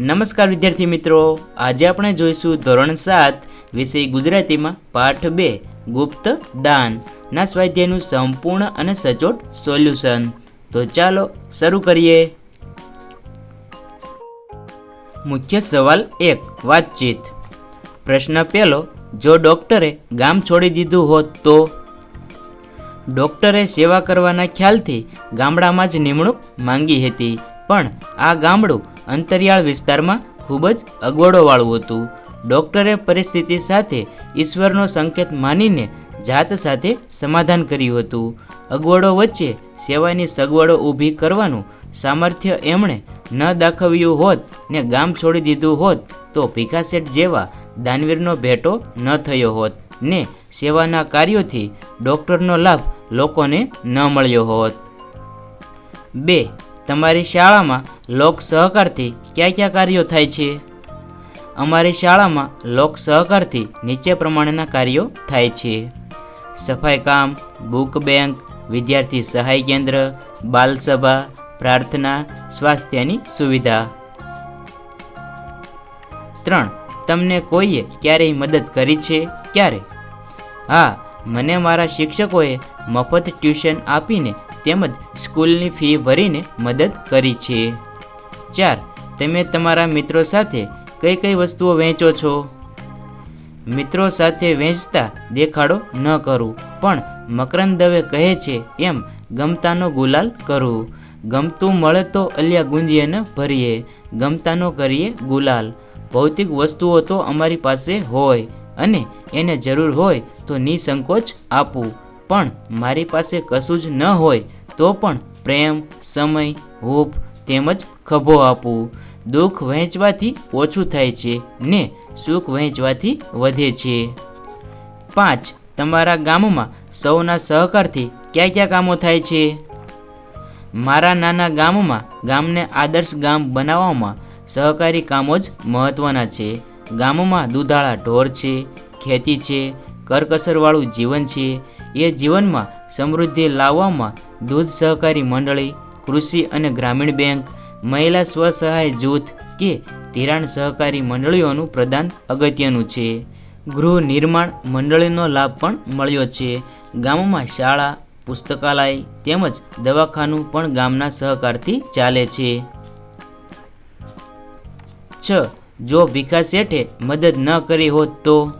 નમસ્કાર વિદ્યાર્થી મિત્રો. આજે આપણે જોઈશું ધોરણ સાત, વિષય ગુજરાતીમાં પાઠ બે, ગુપ્ત દાન. ના સ્વાધ્યાયનું સંપૂર્ણ અને સચોટ સોલ્યુશન. તો ચાલો શરૂ કરીએ. મુખ્ય સવાલ એક, વાતચીત. પ્રશ્ન પહેલો, જો ડૉક્ટરે ગામ છોડી દીધું હોત તો? ડૉક્ટરે સેવા કરવાના ખ્યાલથી ગામડામાં જ નિમણૂક માંગી હતી. પણ આ ગામડું અંતરિયાળ વિસ્તારમાં ખૂબ જ અગવડોવાળું હતું. ડૉક્ટરે પરિસ્થિતિ સાથે ઈશ્વરનો સંકેત માનીને જાત સાથે સમાધાન કર્યું હતું. અગવડો વચ્ચે સેવાની સગવડો ઊભી કરવાનું સામર્થ્ય એમણે ન દાખવ્યું હોત ને ગામ છોડી દીધું હોત તો ભીખાશેઠ જેવા દાનવીરનો ભેટો ન થયો હોત ને સેવાના કાર્યોથી ડૉક્ટરનો લાભ લોકોને ન મળ્યો હોત. બે તમારી શાળામાં લોક સહકારથી કયા કયા કાર્યો થાય છે? અમારી શાળામાં લોક સહકારથી નીચે પ્રમાણેના કાર્યો થાય છે. સફાઈ કામ, બુક બેંક, વિદ્યાર્થી સહાય કેન્દ્ર, બાલસભા, પ્રાર્થના, સ્વાસ્થ્યની સુવિધા. ત્રણ, તમને કોઈએ ક્યારેય મદદ કરી છે? ક્યારે? હા, મને મારા શિક્ષકોએ મફત ટ્યુશન આપીને તેમજ સ્કૂલની ફી ભરીને મદદ કરી છે. ચાર, તમે તમારા મિત્રો સાથે કઈ કઈ વસ્તુઓ વહેંચો છો? મિત્રો સાથે વહેંચતા દેખાડો ન કરું, પણ મકરંદ દવે કહે છે એમ ગમતાનો ગુલાલ કરું. ગમતું મળે તો અલિયા ગુંજીએ ન ભરીએ, ગમતાનો કરીએ ગુલાલ. ભૌતિક વસ્તુઓ તો અમારી પાસે હોય અને એને જરૂર હોય તો નિસંકોચ આપવું. પણ મારી પાસે કશું જ ન હોય, તો પણ પ્રેમ, સમય, હોપ તેમજ ખભો આપવું દુઃખ વહેંચવાથી ઓછું થાય છે ને સુખ વહેંચવાથી વધે છે. પાંચ, તમારા ગામમાં સૌના સહકારથી કયા કયા કામો થાય છે? મારા નાના ગામમાં ગામને આદર્શ ગામ બનાવવામાં સહકારી કામો જ મહત્ત્વના છે. ગામમાં દૂધાળા ઢોર છે, ખેતી છે, કરકસરવાળું જીવન છે એ જીવનમાં સમૃદ્ધિ લાવવામાં દૂધ સહકારી મંડળી, કૃષિ અને ગ્રામીણ બેંક, મહિલા સ્વસહાય જૂથ કે ધિરાણ સહકારી મંડળીઓનું પ્રદાન અગત્યનું છે. ગૃહ નિર્માણ મંડળીનો લાભ પણ મળ્યો છે. ગામમાં શાળા, પુસ્તકાલય તેમજ દવાખાનું પણ ગામના સહકારથી ચાલે છે. છ. જો ભીખા શેઠે મદદ ન કરી હોત તો?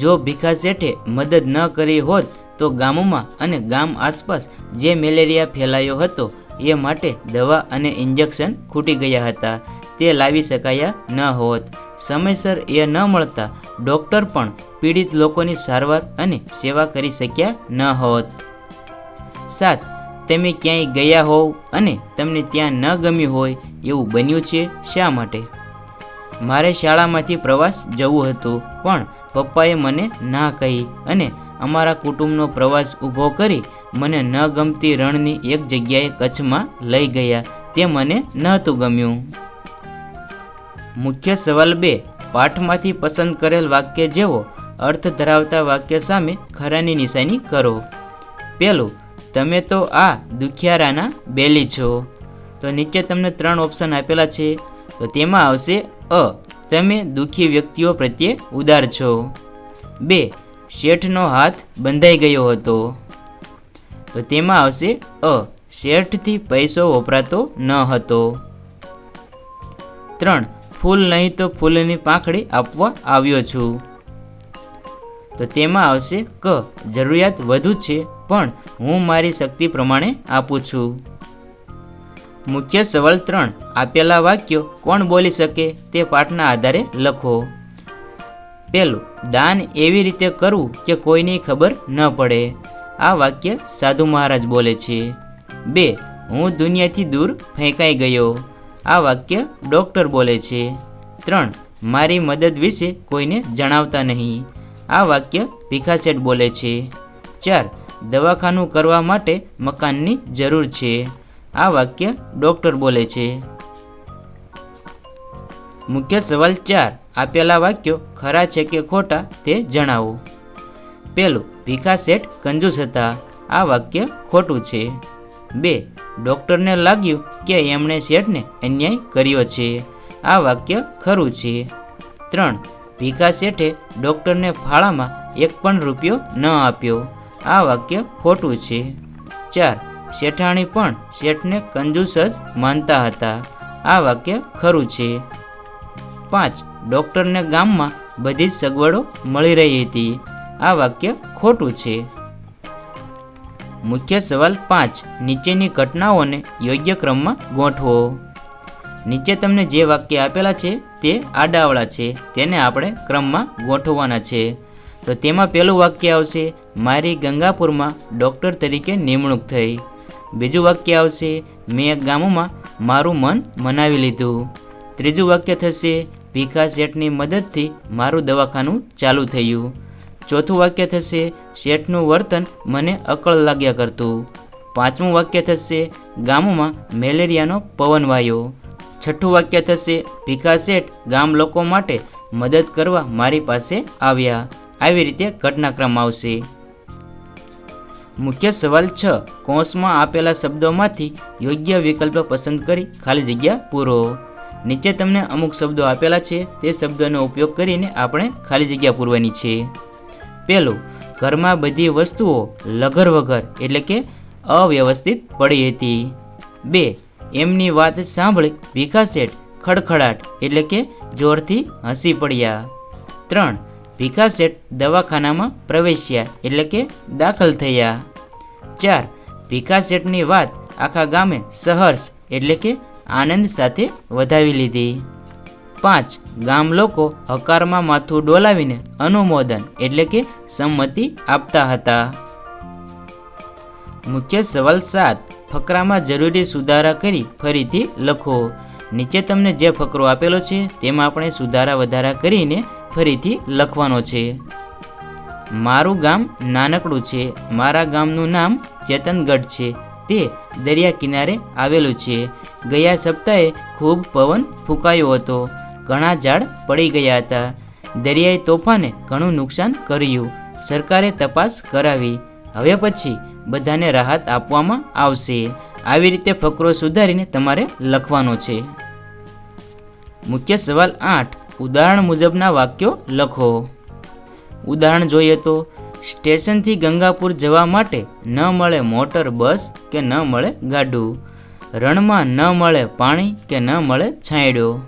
જો ભીખા શેઠે મદદ ન કરી હોત તો ગામમાં અને ગામ આસપાસ જે મેલેરિયા ફેલાયો હતો એ માટે દવા અને ઇન્જેક્શન ખૂટી ગયા હતા. તે લાવી શકાયા ન હોત. સમયસર એ ન મળતા ડૉક્ટર પણ પીડિત લોકોની સારવાર અને સેવા કરી શક્યા ન હોત. સાત, તમે ક્યાંય ગયા હોવ અને તમને ત્યાં ન ગમ્યું હોય એવું બન્યું છે શા માટે? મારે શાળામાંથી પ્રવાસ જવું હતું, પણ પપ્પાએ મને ના કહી અને અમારા કુટુંબનો પ્રવાસ ઊભો કરી મને ન ગમતી રણની એક જગ્યાએ કચ્છમાં લઈ ગયા. તે મને નહોતું ગમ્યું. મુખ્ય સવાલ બે. પાઠમાંથી પસંદ કરેલ વાક્ય જેવો અર્થ ધરાવતા વાક્ય સામે ખરાની નિશાની કરો. પહેલું તમે તો આ દુખિયારાના બેલી છો. તો નીચે તમને ત્રણ ઓપ્શન આપેલા છે. તો તેમાં આવશે અ તમે દુઃખી વ્યક્તિઓ પ્રત્યે ઉદાર છો. બે, શેઠનો હાથ બંધાઈ ગયો હતો. તો તેમાં આવશે અ, શેઠથી પૈસો વપરાતો ન હતો. ત્રણ, ફૂલ નહીં તો ફૂલની પાંખડી આપવા આવ્યો છું. તો તેમાં આવશે ક, જરૂરિયાત વધુ છે, પણ હું મારી શક્તિ પ્રમાણે આપું છું. મુખ્ય સવાલ ત્રણ. આપેલા વાક્યો કોણ બોલી શકે તે પાઠના આધારે લખો. પહેલું, દાન એવી રીતે કરવું કે કોઈની ખબર ન પડે. આ વાક્ય સાધુ મહારાજ બોલે છે. બે, હું દુનિયાથી દૂર ફેંકાઈ ગયો. આ વાક્ય ડૉક્ટર બોલે છે. ત્રણ, મારી મદદ વિશે કોઈને જણાવતા નહીં. આ વાક્ય ભીખાશેઠ બોલે છે. ચાર, દવાખાનું કરવા માટે મકાનની જરૂર છે. આ વાક્ય ડૉક્ટર બોલે છે. મુખ્ય સવાલ ચાર. આપેલા વાક્યો ખરા છે કે ખોટા તે જણાવો. પહેલું, ભીખા શેઠ કંજૂસ હતા. આ વાક્ય ખોટું છે. બે, ડૉક્ટરને લાગ્યું કે એમણે શેઠને અન્યાય કર્યો છે. આ વાક્ય ખરું છે. ત્રણ, ભીખા શેઠે ડૉક્ટરને ફાળામાં એક પણ રૂપિયો ન આપ્યો. આ વાક્ય ખોટું છે. ચાર શેઠાણી પણ શેઠને કંજૂસ જ માનતા હતા. આ વાક્ય ખરું છે. પાંચ. ડૉક્ટરને ગામમાં બધી જ સગવડો મળી રહી હતી. આ વાક્ય ખોટું છે. મુખ્ય સવાલ પાંચ. નીચેની ઘટનાઓને યોગ્ય ક્રમમાં ગોઠવો. નીચે તમને જે વાક્ય આપેલા છે તે આડાવળા છે. તેને આપણે ક્રમમાં ગોઠવવાના છે. તો તેમાં પહેલું વાક્ય આવશે, મારી ગંગાપુરમાં ડૉક્ટર તરીકે નિમણૂક થઈ. બીજું વાક્ય આવશે, મેં એક ગામોમાં મારું મન મનાવી લીધું. ત્રીજું વાક્ય થશે ભીખા શેઠની મદદથી મારું દવાખાનું ચાલુ થયું. ચોથું વાક્ય થશે, શેઠનું વર્તન મને અકળ લાગ્યા કરતું. પાંચમું વાક્ય થશે, ગામમાં મેલેરિયાનો પવન વાયો. છઠ્ઠું વાક્ય થશે ભીખા શેઠ ગામ લોકો માટે મદદ કરવા મારી પાસે આવ્યા. આવી રીતે ઘટનાક્રમ આવશે. મુખ્ય સવાલ છ. કોષમાં આપેલા શબ્દોમાંથી યોગ્ય વિકલ્પ પસંદ કરી ખાલી જગ્યા પૂરો. નીચે તમને અમુક શબ્દો આપેલા છે, તે શબ્દોનો ઉપયોગ કરીને આપણે ખાલી જગ્યા પૂરવાની છે. પહેલું ઘરમાં બધી વસ્તુઓ લગર વગર એટલે કે અવ્યવસ્થિત પડી હતી. બે, એમની વાત સાંભળી ભીખા ખડખડાટ એટલે કે જોરથી હસી પડ્યા. ત્રણ ભીખા શેઠ દવાખાનામાં પ્રવેશ્યા એટલે કે દાખલ થયા. ચાર ભીખા શેઠની વાત આખા ગામે સહર્ષ એટલે કે આનંદ સાથે વધાવી લીધી. પાંચ, ગામ લોકો હકારમાં માથું ડોલાવીને અનુમોદન એટલે કે સંમતિ આપતા હતા. મુખ્ય સવાલ સાત, ફકરામાં જરૂરી સુધારા કરી ફરીથી લખો. નીચે તમને જે ફકરો આપેલો છે તેમાં આપણે સુધારા વધારા કરીને ફરીથી લખવાનો છે. મારું ગામ નાનકડું છે. મારા ગામનું નામ ચેતનગઢ છે. તે દરિયા કિનારે આવેલું છે. ગયા સપ્તાહે ખૂબ પવન ફૂંકાયો હતો. ઘણા ઝાડ પડી ગયા હતા. દરિયાઈ તોફાને ઘણું નુકસાન કર્યું. સરકારે તપાસ કરાવી. હવે પછી બધાને રાહત આપવામાં આવશે. આવી રીતે ફકરો સુધારીને તમારે લખવાનો છે. મુખ્ય સવાલ આઠ. ઉદાહરણ મુજબના વાક્યો લખો. ઉદાહરણ જોઈએ તો, સ્ટેશનથી ગંગાપુર જવા માટે ન મળે મોટર બસ કે ન મળે ગાડું. રણમાં ન મળે પાણી કે ન મળે છાંયડો.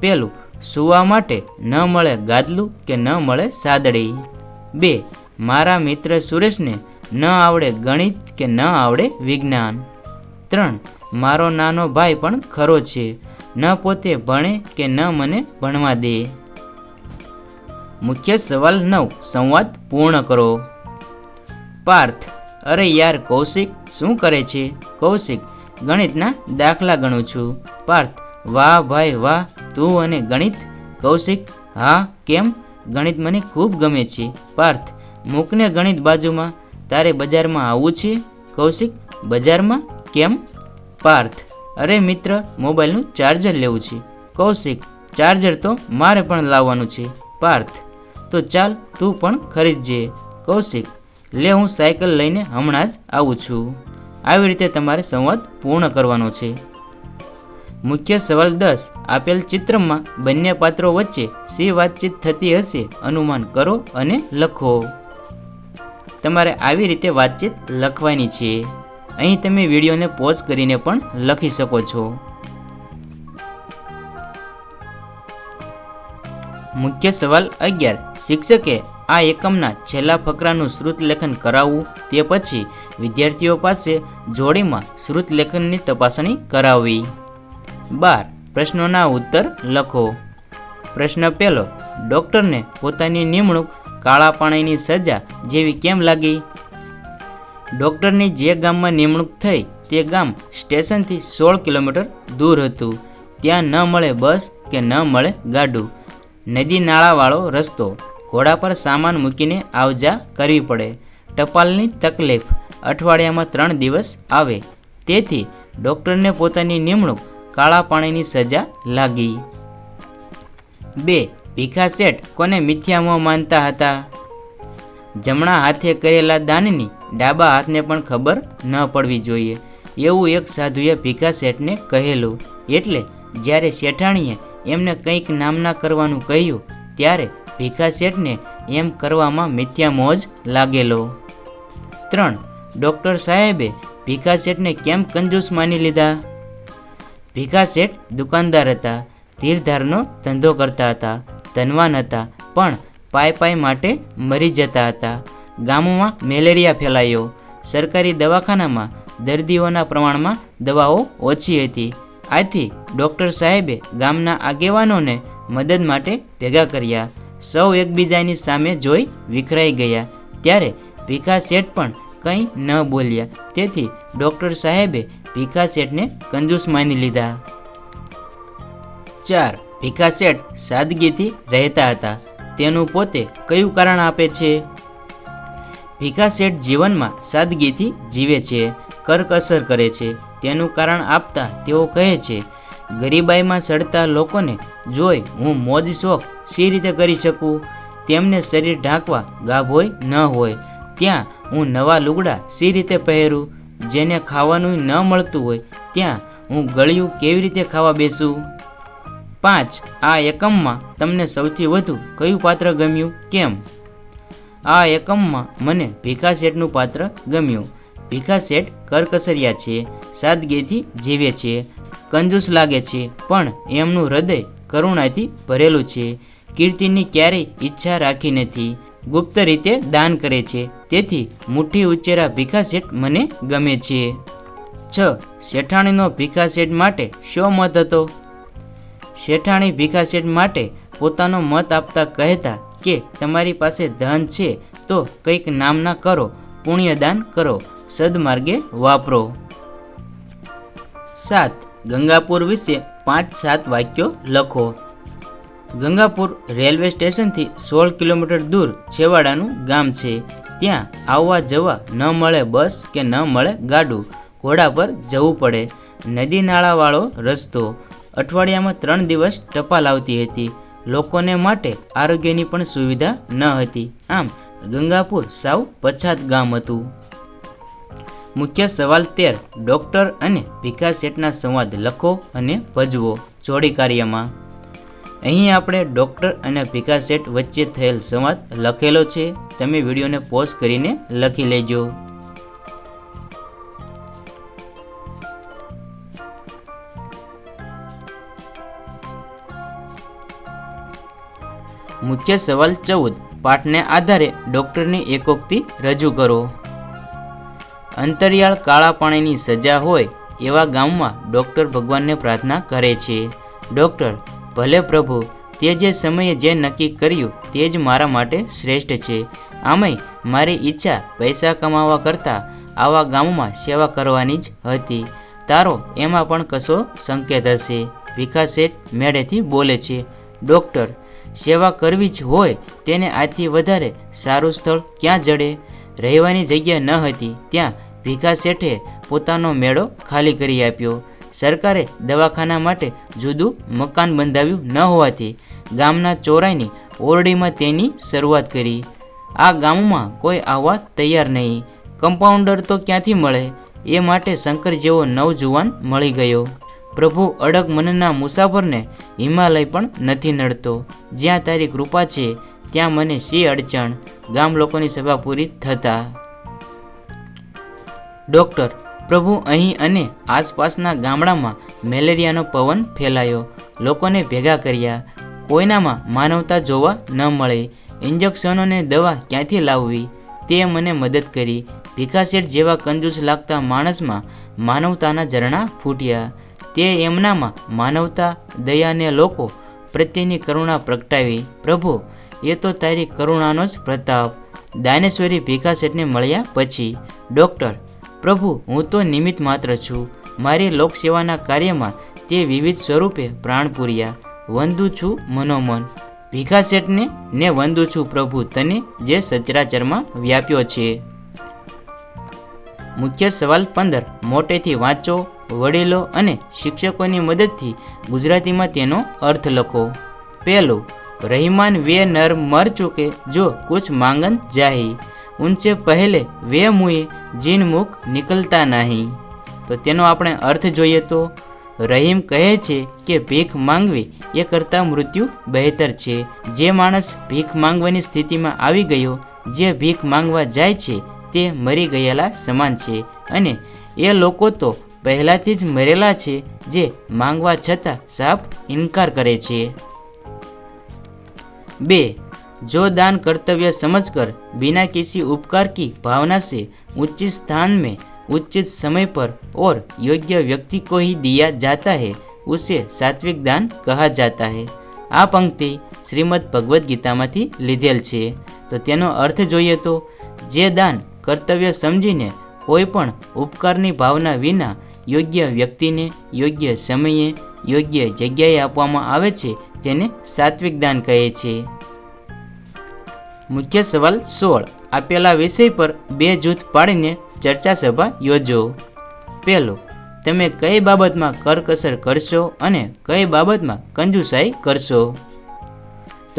પેલું, સૂવા માટે ન મળે ગાદલું કે ન મળે સાદડી. બે, મારા મિત્ર સુરેશને ન આવડે ગણિત કે ન આવડે વિજ્ઞાન. ત્રણ, મારો નાનો ભાઈ પણ ખરો છે. ન પોતે ભણે કે ન મને ભણવા દે? મુખ્ય સવાલ નવ. સંવાદ પૂર્ણ કરો. પાર્થ, અરે યાર, કૌશિક શું કરે છે? કૌશિક, ગણિતના દાખલા ગણું છું. પાર્થ, વાહ ભાઈ વાહ, તું અને ગણિત? કૌશિક, હા, કેમ? ગણિત મને ખૂબ ગમે છે. પાર્થ, મૂકને ગણિત બાજુમાં, તારે બજારમાં આવવું છે? કૌશિક, બજારમાં કેમ? પાર્થ અરે મિત્ર, મોબાઈલનું ચાર્જર લેવું છે. કૌશિક ચાર્જર તો મારે પણ લાવવાનું છે. પાર્થ, તો ચાલ તું પણ ખરીદજે કૌશિક, લે હું સાયકલ લઈને હમણાં જ આવું છું. આવી રીતે તમારે સંવાદ પૂર્ણ કરવાનો છે. મુખ્ય સવાલ દસ. આપેલ ચિત્રમાં બંને પાત્રો વચ્ચે શી વાતચીત થતી હશે અનુમાન કરો અને લખો. તમારે આવી રીતે વાતચીત લખવાની છે. અહીં તમે વિડીયોને પોઝ કરીને પણ લખી શકો છો. મુખ્ય સવાલ અગિયાર. શિક્ષકે આ એકમના છેલ્લા ફકરાનું શ્રુત લેખન કરાવવું તે પછી વિદ્યાર્થીઓ પાસે જોડીમાં શ્રુત લેખનની તપાસણી કરાવવી. બાર. પ્રશ્નોના ઉત્તર લખો. પ્રશ્ન પહેલો. ડૉક્ટરને પોતાની નિમણૂક કાળા પાણીની સજા જેવી કેમ લાગી? ડૉક્ટરની જે ગામમાં નિમણૂક થઈ તે ગામ સ્ટેશનથી સોળ કિલોમીટર દૂર હતું. ત્યાં ન મળે બસ કે ન મળે ગાડું. નદી નાળાવાળો રસ્તો. ઘોડા પર સામાન મૂકીને આવજા કરવી પડે. ટપાલની તકલીફ. અઠવાડિયામાં ત્રણ દિવસ આવે. તેથી ડૉક્ટરને પોતાની નિમણૂક કાળા પાણીની સજા લાગી. બે, ભીખા શેઠ કોને મિથ્યામાં માનતા હતા? જમણા હાથે કરેલા દાનની ડાબા હાથને પણ ખબર ન પડવી જોઈએ. એવું એક સાધુએ ભીખા શેઠને કહેલું. એટલે જ્યારે શેઠાણીએ એમને કંઈક નામના કરવાનું કહ્યું, ત્યારે ભીખા શેઠને એમ કરવામાં મિથ્યા મોજ લાગેલો. ત્રણ. ડૉક્ટર સાહેબે ભીખા શેઠને કેમ કંજૂસ માની લીધા? ભીખા શેઠ દુકાનદાર હતા ધીરધારનો ધંધો કરતા હતા, ધનવાન હતા, પણ પાય પાય માટે મરી જતા હતા. ગામોમાં મેલેરિયા ફેલાયો. સરકારી દવાખાનામાં દર્દીઓના પ્રમાણમાં દવાઓ ઓછી હતી. આથી ડૉક્ટર સાહેબે ગામના આગેવાનોને મદદ માટે ભેગા કર્યા. સૌ એકબીજાની સામે જોઈ વિખરાઈ ગયા. ત્યારે ભીખા શેઠ પણ કંઈ ન બોલ્યા. તેથી ડૉક્ટર સાહેબે ભીખા શેઠને કંજૂસ માની લીધા. ચાર, ભીખા શેઠ સાદગીથી રહેતા હતા. તેનું પોતે કયું કારણ આપે છે? ભીખા શેઠ જીવનમાં સાદગીથી જીવે છે, કરકસર કરે છે. તેનું કારણ આપતા તેઓ કહે છે, ગરીબાઈમાં સડતા લોકોને જોઈ હું મોજ શોખ સી રીતે કરી શકું? તેમને શરીર ઢાંકવા ગાભ હોય ન હોય, ત્યાં હું નવા લુગડા સી રીતે પહેરું? જેને ખાવાનું ન મળતું હોય, ત્યાં હું ગળ્યું કેવી રીતે ખાવા બેસું? પાંચ, આ એકમમાં તમને સૌથી વધુ કયું પાત્ર ગમ્યું? કેમ? આ એકમમાં મને ભીખા શેઠનું પાત્ર ગમ્યું. ભીખા શેઠ કરકસરિયા છે, સાદગીથી જીવે છે, કંજૂસ લાગે છે, પણ એમનું હૃદય કરુણાથી ભરેલું છે. કીર્તિની ક્યારેય ઈચ્છા રાખી નથી. ગુપ્ત રીતે દાન કરે છે. તેથી મુઠ્ઠી ઉચ્ચેરા ભીખા શેઠ મને ગમે છે. છ. શેઠાણીનો ભીખા શેઠ માટે શો મત હતો? શેઠાણી ભીખા શેઠ માટે પોતાનો મત આપતા કહેતા કે તમારી પાસે ધન છે, તો કંઈક નામના કરો, પુણ્યદાન કરો, સદમાર્ગે વાપરો. સાત, ગંગાપુર વિશે પાંચ સાત વાક્યો લખો. ગંગાપુર રેલવે સ્ટેશનથી સોળ કિલોમીટર દૂર છેવાડાનું ગામ છે. ત્યાં આવવા જવા ન મળે બસ કે ન મળે ગાડું. ઘોડા પર જવું પડે. નદી નાળાવાળો રસ્તો. અઠવાડિયામાં ત્રણ દિવસ ટપાલ આવતી હતી. લોકોને માટે આરોગ્યની પણ સુવિધા ન હતી. આમ, ગંગાપુર સાવ પછાત ગામ હતું. મુખ્ય સવાલ તેર, ડૉક્ટર અને ભીખા શેઠના સંવાદ લખો અને ભજવો જોડી કાર્યમાં. અહીં આપણે ડૉક્ટર અને ભીખા શેઠ વચ્ચે થયેલ સંવાદ લખેલો છે. તમે વિડીયોને પોઝ કરીને લખી લેજો. મુખ્ય સવાલ ચૌદ. પાઠને આધારે ડૉક્ટરની એકોક્તિ રજૂ કરો. અંતરિયાળ કાળા પાણીની સજા હોય એવા ગામમાં ડૉક્ટર ભગવાનને પ્રાર્થના કરે છે. ડૉક્ટર, ભલે પ્રભુ, તે જે સમયે જે નક્કી કર્યું તે જ મારા માટે શ્રેષ્ઠ છે. આમાંય મારી ઈચ્છા પૈસા કમાવા કરતાં આવા ગામમાં સેવા કરવાની જ હતી. તારો એમાં પણ કશો સંકેત હશે. ભીખા શેઠ મેળેથી બોલે છે. ડૉક્ટર સેવા કરવી જ હોય તેને આથી વધારે સારું સ્થળ ક્યાં જડે? રહેવાની જગ્યા ન હતી. ત્યાં ભીખા શેઠે પોતાનો મેળો ખાલી કરી આપ્યો. સરકારે દવાખાના માટે જુદું મકાન બંધાવ્યું ન હોવાથી ગામના ચોરાઈની ઓરડીમાં તેની શરૂઆત કરી. આ ગામમાં કોઈ આવવા તૈયાર નહીં. કમ્પાઉન્ડર તો ક્યાંથી મળે? એ માટે શંકર જેવો નવજુવાન મળી ગયો. પ્રભુ અડગ મનના મુસાફરને હિમાલય પણ નથી નડતો. જ્યાં તારી કૃપા છે, ત્યાં મને શી અડચણ? ગામ લોકોની સભા પૂરી થતા. ડૉક્ટર, પ્રભુ અહીં અને આસપાસના ગામડામાં મેલેરિયાનો પવન ફેલાયો. લોકોને ભેગા કર્યા. કોઈનામાં માનવતા જોવા ન મળે. ઇન્જેક્શનોને દવા ક્યાંથી લાવવી? તે મને મદદ કરી. ભીખાશેઠ જેવા કંજૂસ લાગતા માણસમાં માનવતાના ઝરણા ફૂટ્યા. તે એમનામાં માનવતા દયાને લોકો પ્રત્યેની કરુણા પ્રગટાવી, પ્રભુ, એ તો તારી કરુણાનો જ પ્રતાપ. દાનેશ્વરી ભીખાશેઠને મળ્યા પછી, ડૉક્ટર, પ્રભુ, હું તો નિમિત્ત માત્ર છું. મારી લોકસેવાના કાર્યમાં તે વિવિધ સ્વરૂપે પ્રાણ પૂર્યા. વંદુ છું મનોમન. ભીખા શેઠને ને વંદુ છું પ્રભુ, તને જે સચરાચરમાં વ્યાપ્યો છે. મુખ્ય સવાલ પંદર. મોટેથી વાંચો, વડીલો અને શિક્ષકોની મદદથી ગુજરાતીમાં તેનો અર્થ લખો. પહેલું, રહીમાન વે નર મર ચૂકે, જો કુછ માંગન જાહી. ઉનસે પહેલે વે મુએ, જીન મુખ નીકળતા નહીં. તો તેનો આપણે અર્થ જોઈએ તો, રહીમ કહે છે કે ભીખ માંગવી એ કરતાં મૃત્યુ બહેતર છે. જે માણસ ભીખ માંગવાની સ્થિતિમાં આવી ગયો, જે ભીખ માંગવા જાય છે તે મરી ગયેલા સમાન છે અને એ લોકો તો પહેલાંથી જ મરેલા છે જે માંગવા છતાં સાફ ઇનકાર કરે છે बे जो दान कर्तव्य समझकर बिना किसी उपकार की भावना से उचित स्थान में उचित समय पर और योग्य व्यक्ति को ही दिया जाता है उसे सात्विक दान कहा जाता है આ પંક્તિ શ્રીમદ ભગવદ્ ગીતામાંથી લીધેલ છે તો તેનો અર્થ જોઈએ તો જે દાન કર્તવ્ય સમજીને કોઈ પણ ઉપકારની ભાવના વિના યોગ્ય વ્યક્તિને યોગ્ય સમયે યોગ્ય જગ્યાએ આપવામાં આવે છે તેને સાત્વિક દાન કહે છે. મુખ્ય સવાલ સોળ. આપેલા વિષય પર બે જૂથ પાડીને ચર્ચા સભા યોજો. પહેલો, તમે કઈ બાબતમાં કરકસર કરશો અને કઈ બાબતમાં કંજુસાઈ કરશો?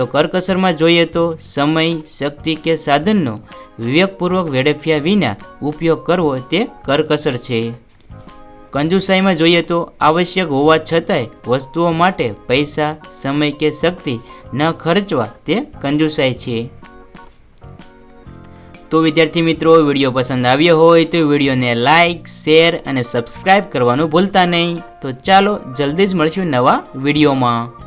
તો કરકસરમાં જોઈએ તો સમય, શક્તિ કે સાધનનો વિવેકપૂર્વક વેડફ્યા વિના ઉપયોગ કરવો તે કરકસર છે. કંજુસાઈમાં જોઈએ તો આવશ્યક હોવા છતાંય વસ્તુઓ માટે પૈસા, સમય કે શક્તિ ન ખર્ચવા તે કંજુસાઈ છે. તો વિદ્યાર્થી મિત્રો, વીડિયો પસંદ આવ્યો હોય તો વિડીયોને લાઇક શેર અને સબસ્ક્રાઈબ કરવાનું ભૂલતા નહીં. તો ચાલો જલ્દી જ મળશું નવા વિડીયોમાં.